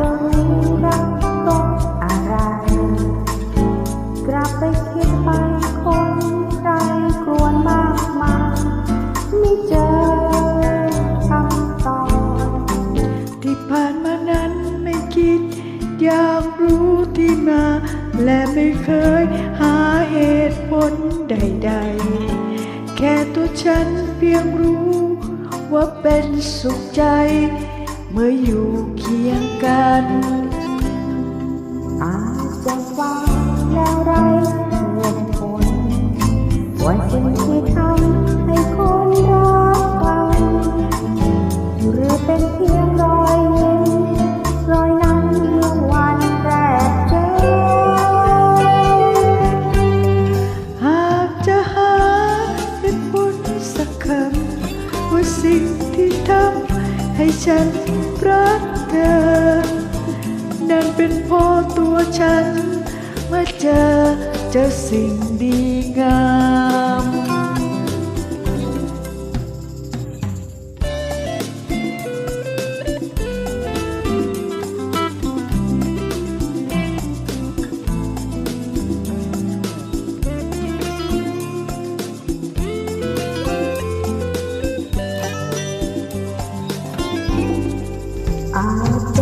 รื่รักต้องอะไร กลับไปคิดไปคนใคกวนมากมาไม่เจอคำตอบที่ผ่านมานั้นไม่คิด อยากรู้ที่มา และไม่เคยหาเหตุผลใด ๆ แค่ตัวฉันเพียงรู้ว่าเป็นสุขใจ เมื่ออยู่เคียงกัน ให้ฉันรักเธอ นั่นเป็นพอตัวฉัน เมื่อเจอเจอสิ่งดีงาม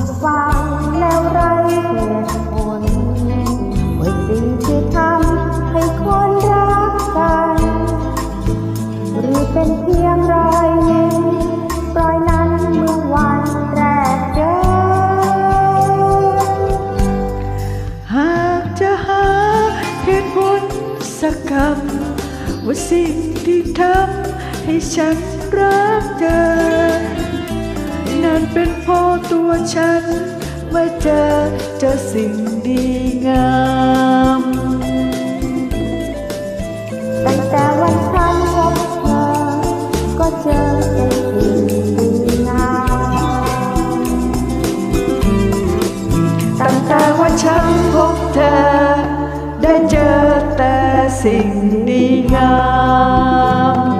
จะฟังแล้วไรเหตุผลว่าสิ่งที่ทำให้คนรักกัน หรือเป็นเพียงรอยยิ้มรอยนั้นเมื่อวันแรกเจอ หากจะหาเหตุผลสักคำว่าสิ่งที่ทำให้ฉันรักเธอ นั่นเป็นพราะตัวฉัน เมื่อเจอเจอสิ่งดีงามตั้งแต่วันฉันพบเธอ ก็เจอแต่สิ่งดีงามตั้งแต่ว่าฉันพบเธอ ได้เจอแต่สิ่งดีงาม